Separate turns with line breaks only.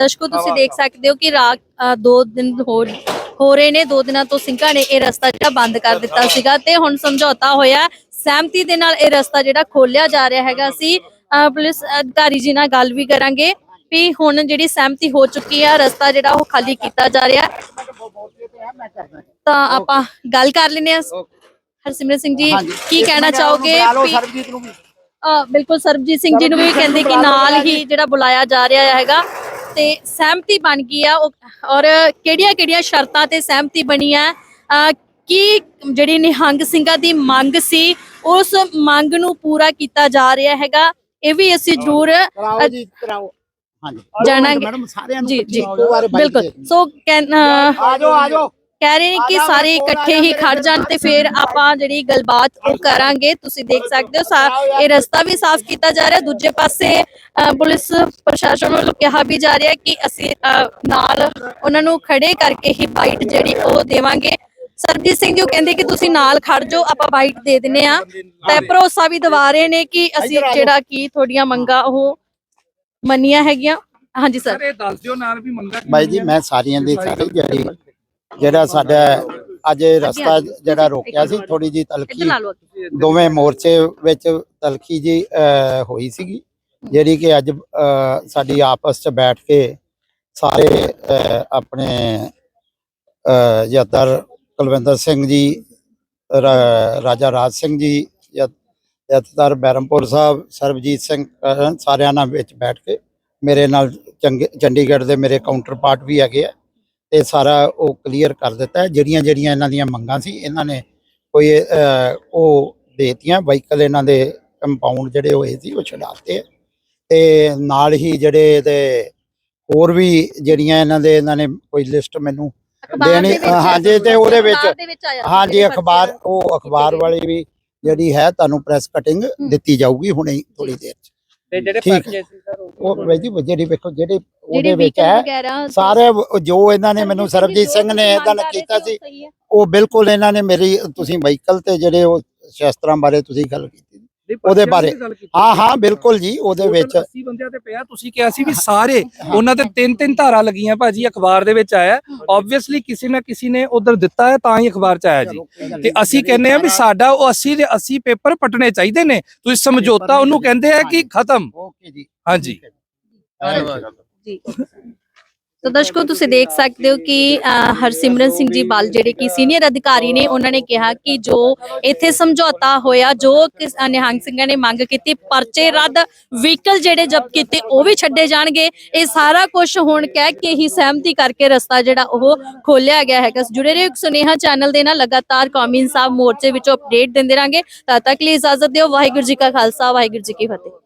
ਦਰਸ਼ਕੋ ਤੁਸੀਂ ਦੇਖ ਸਕਦੇ ਹੋ ਕਿ ਰਾਤ ਦੋ ਦਿਨ ਹੋ ਹੋ ਰਹੇ ਨੇ ਦੋ ਦਿਨਾਂ ਤੋਂ ਸਿੰਘਾਂ ਨੇ ਇਹ ਰਸਤਾ ਜਿਹੜਾ ਬੰਦ ਕਰ ਦਿੱਤਾ ਸੀਗਾ ਤੇ ਹੁਣ ਸਮਝੌਤਾ ਹੋਇਆ। ਸਹਿਮਤੀ ਦੇ ਨਾਲ ਇਹ ਰਸਤਾ ਜਿਹੜਾ ਖੋਲਿਆ ਜਾ ਰਿਹਾ ਹੈਗਾ ਅਸੀਂ ਅ, ਪੁਲਿਸ ਅਧਿਕਾਰੀ ਜੀ ਨਾਲ ਗੱਲ ਵੀ ਕਰਾਂਗੇ ਵੀ ਹੁਣ ਜਿਹੜੀ ਸਹਿਮਤੀ ਹੋ ਚੁੱਕੀ ਹੈ ਰਸਤਾ ਜਿਹੜਾ ਉਹ ਖਾਲੀ ਕੀਤਾ ਜਾ ਰਿਹਾ। ਤਾਂ ਆਪਾਂ ਗੱਲ ਕਰ ਲੈਨੇ ਆ ਹਰਸਿਮਰਤ ਸਿੰਘ ਜੀ ਕੀ ਕਹਿਣਾ ਚਾਹੋਗੇ ਬਿਲਕੁਲ ਸਰਬਜੀਤ ਸਿੰਘ ਜੀ ਨੂੰ ਵੀ ਕਹਿੰਦੇ ਕਿ ਨਾਲ ਹੀ ਜਿਹੜਾ ਬੁਲਾਇਆ ਜਾ ਰਿਹਾ ਹੈਗਾ। ਤੇ ਸਹਿਮਤੀ ਬਣ ਗਈ ਆ। ਉਹ- ਔਰ ਕਿਹੜੀਆਂ ਕਿਹੜੀਆਂ ਸ਼ਰਤਾਂ ਤੇ ਸਹਿਮਤੀ ਬਣੀ ਆ? ਕੀ ਜਿਹੜੀ ਨਿਹੰਗ ਸਿੰਘਾਂ ਦੀ ਮੰਗ ਸੀ ਉਸ ਮੰਗ ਨੂੰ ਪੂਰਾ ਕੀਤਾ ਜਾ ਰਿਹਾ ਹੈਗਾ। ਇਹ ਵੀ ਅਸੀਂ ਜ਼ਰੂਰ
ਕਰਾਓ ਜੀ ਕਰਾਓ। ਹਾਂਜੀ।
ਜਾਣਾਂਗੇ।
ਮੈਡਮ ਸਾਰਿਆਂ ਨੂੰ
ਜੀ ਜੀ। ਬਿਲਕੁਲ। ਸੋ ਕਹਿ- ਅ,
ਆ ਜਾਓ ਆ ਜਾਓ।
ਕਹਿ ਰਹੇ ਨੇ ਕਿ ਸਾਰੇ ਇਕੱਠੇ ਹੀ ਖੜ ਜਾਣ ਤੇ ਫਿਰ ਆਪਾਂ ਜਿਹੜੀ ਗੱਲਬਾਤ ਉਹ ਕਰਾਂਗੇ। ਤੁਸੀਂ ਦੇਖ ਸਕਦੇ ਹੋ ਇਹ ਰਸਤਾ ਵੀ ਸਾਫ਼ ਕੀਤਾ ਜਾ ਰਿਹਾ। ਦੂਜੇ ਪਾਸੇ ਪੁਲਿਸ ਪ੍ਰਸ਼ਾਸਨ ਵੱਲੋਂ ਕਿਹਾ ਵੀ ਜਾ ਰਿਹਾ ਕਿ ਅਸੀਂ ਨਾਲ ਉਹਨਾਂ ਨੂੰ ਖੜੇ ਕਰਕੇ ਹੀ ਬਾਈਟ ਜਿਹੜੀ ਉਹ ਦੇਵਾਂਗੇ। ਸਰਜੀਤ ਸਿੰਘ ਜੀ ਉਹ ਕਹਿੰਦੇ ਕਿ ਤੁਸੀਂ ਨਾਲ ਖੜ ਜਾਓ ਆਪਾਂ ਬਾਈਟ ਦੇ ਦਿੰਨੇ ਆ ਤੇ ਭਰੋਸਾ ਵੀ ਦਿਵਾ ਰਹੇ ਨੇ ਕਿ ਅਸੀਂ ਜਿਹੜਾ ਕੀ ਤੁਹਾਡੀਆਂ ਮੰਗਾਂ ਉਹ ਮੰਨੀਆਂ ਹੈਗੀਆਂ। ਹਾਂਜੀ ਸਰ।
ਸਰ ਇਹ ਦੱਸ ਦਿਓ ਨਾਲ ਵੀ ਮੰਗਾ
ਬਾਈ ਜੀ ਮੈਂ ਸਾਰੀਆਂ ਦੀ ਸਾਰੀ ਜਿਹੜੀ ਜਿਹੜਾ ਸਾਡਾ ਅੱਜ ਇਹ ਰਸਤਾ ਜਿਹੜਾ ਰੋਕਿਆ ਸੀ ਥੋੜੀ ਜੀ ਤਲਖੀ ਦੋਵੇਂ ਮੋਰਚੇ ਵਿੱਚ ਤਲਖੀ ਜੀ ਹੋਈ ਸੀਗੀ ਜਿਹੜੀ ਕਿ ਅੱਜ ਸਾਡੀ ਆਪਸ ਚ ਬੈਠ ਕੇ ਸਾਰੇ ਆਪਣੇ ਜਥੇਦਾਰ ਕੁਲਵਿੰਦਰ ਸਿੰਘ ਜੀ ਰਾਜਾ ਰਾਜ ਸਿੰਘ ਜੀ ਜਥ- ਜਥੇਦਾਰ ਬੈਰਮਪੁਰ ਸਾਹਿਬ ਸਰਬਜੀਤ ਸਿੰਘ ਸਾਰਿਆਂ ਨਾਲ ਵਿੱਚ ਬੈਠ ਕੇ ਮੇਰੇ ਨਾਲ ਚੰਗੇ ਚੰਡੀਗੜ੍ਹ ਦੇ ਮੇਰੇ ਕਾਊਂਟਰ ਪਾਰਟ ਵੀ ਹੈਗੇ ਆ। ਤੇ ਸਾਰਾ ਉਹ ਕਲੀਅਰ ਕਰ ਦਿੱਤਾ ਜਿਹੜੀਆਂ ਜਿਹੜੀਆਂ ਇਹਨਾਂ ਦੀਆਂ ਮੰਗਾਂ ਸੀ ਇਹਨਾਂ ਨੇ ਕੋਈ ਉਹ ਦੇਤੀਆਂ। ਵਾਹੀਕਲ ਇਹਨਾਂ ਦੇ ਕੰਪਾਊਂਡ ਜਿਹੜੇ ਹੋਏ ਸੀ ਉਹ ਛਡਾਤੇ। ਤੇ ਨਾਲ ਹੀ ਜਿਹੜੇ ਤੇ ਹੋਰ ਵੀ ਜਿਹੜੀਆਂ ਇਹਨਾਂ ਦੇ ਇਹਨਾਂ ਨੇ ਕੋਈ ਲਿਸਟ ਮੈਨੂੰ ਦੇਣੀ ਹਾਂਜੀ ਤੇ ਉਹਦੇ ਵਿੱਚ ਹਾਂਜੀ
ਜਿਹੜੇ
ਅਖਬਾਰ ਉਹ ਅਖਬਾਰ ਵਾਲੀ ਵੀ ਜਿਹੜੀ ਹੈ ਤੁਹਾਨੂੰ ਪ੍ਰੈਸ ਕਟਿੰਗ ਦਿੱਤੀ ਜਾਊਗੀ ਹੁਣੇ ਥੋੜੀ ਦੇਰ ਚ।
ਤੇ ਜਿਹੜੇ
ਠੀਕ ਹੈ।
ਪਰਚੇ ਸੀ ਸਰ ਉਹ
ਉਹ ਬਾਈ ਜੀ ਜਿਹੜੀ ਵੇਖੋ ਜਿਹੜੇ ਉਹਦੇ
ਜਿਹੜੇ
ਵਿੱਚ ਹੈ ਸਾਰੇ ਜੋ ਇਹਨਾਂ ਨੇ ਮੈਨੂੰ ਸਰਬਜੀਤ ਸਿੰਘ ਨੇ ਇਹਦਾ ਕੀਤਾ ਸੀ ਉਹ ਬਿਲਕੁਲ ਇਹਨਾਂ ਨੇ ਮੇਰੀ ਤੁਸੀਂ ਵਾਹੀਕਲ ਤੇ ਜਿਹੜੇ ਉਹ ਸ਼ਸਤਰਾਂ ਬਾਰੇ ਤੁਸੀਂ ਗੱਲ ਕੀਤੀ ਉਹਦੇ ਬਾਰੇ। ਹਾਂ ਹਾਂ ਬਿਲਕੁਲ ਜੀ ਉਹਦੇ ਵਿੱਚ।
80 ਬੰਦਿਆਂ ਤੇ ਪਿਆ। ਤੁਸੀਂ ਕਿਹਾ ਸੀ ਵੀ ਸਾਰੇ ਉਹਨਾਂ ਤੇ ਤਿੰਨ ਤਿੰਨ ਧਾਰਾ ਲੱਗੀਆਂ ਭਾਜੀ ਅਖਬਾਰ ਦੇ ਵਿੱਚ ਆਇਆ। ਆਬਵੀਅਸਲੀ ਕਿਸੇ ਨਾ ਕਿਸੇ ਨੇ ਉਧਰ ਦਿੱਤਾ ਹੈ ਤਾਂ ਹੀ ਅਖਬਾਰ ਚ ਆਇਆ ਜੀ। ਤੇ ਅਸੀਂ ਕਹਿੰਦੇ ਆ ਵੀ ਸਾਡਾ ਉਹ 80 ਦੇ 80 ਪੇਪਰ ਪਟਣੇ ਚਾਹੀਦੇ ਨੇ। ਤੁਸੀਂ ਸਮਝੌਤਾ ਉਹਨੂੰ ਕਹਿੰਦੇ ਆ ਕਿ ਖਤਮ।
ਓਕੇ ਜੀ।
ਹਾਂਜੀ।
ਜੀ। ਤੋ ਦਰਸ਼ਕੋ ਤੁਸੀਂ ਦੇਖ ਸਕਦੇ ਹੋ ਕਿ ਅ, ਹਰਸਿਮਰਨ ਸਿੰਘ ਜੀ ਬਾਲ ਜਿਹੜੇ ਕਿ ਸੀਨੀਅਰ ਅਧਿਕਾਰੀ ਨੇ ਉਹਨਾਂ ਨੇ ਕਿਹਾ ਕਿ ਜੋ ਇੱਥੇ ਸਮਝੌਤਾ ਹੋਇਆ ਜੋ ਨਿਹੰਗ ਸਿੰਘਾਂ ਨੇ ਮੰਗ ਕੀਤੀ ਪਰਚੇ ਰੱਦ ਵਹੀਕਲ ਜਿਹੜੇ ਜ਼ਬਤ ਕੀਤੇ ਉਹ ਵੀ ਛੱਡੇ ਜਾਣਗੇ। ਇਹ ਸਾਰਾ ਕੁਝ ਹੁਣ ਕਹਿ ਕੇ ਹੀ ਸਹਿਮਤੀ ਕਰਕੇ ਰਸਤਾ ਜਿਹੜਾ ਉਹ ਖੋਲਿਆ ਗਿਆ ਹੈਗਾ। ਜੁੜੇ ਰਹੋ ਸੁਨੇਹਾ ਚੈਨਲ ਦੇ ਨਾਲ ਲਗਾਤਾਰ ਕੌਮੀ ਇਨਸਾਫ ਮੋਰਚੇ ਵਿੱਚੋਂ ਅਪਡੇਟ ਦਿੰਦੇ ਰਾਂਗੇ। ਤਦ ਤੱਕ ਲਈ ਇਜਾਜ਼ਤ ਦਿਓ। ਵਾਹਿਗੁਰੂ ਜੀ ਕਾ ਖਾਲਸਾ ਵਾਹਿਗੁਰੂ ਜੀ ਕੀ ਫਤਿਹ।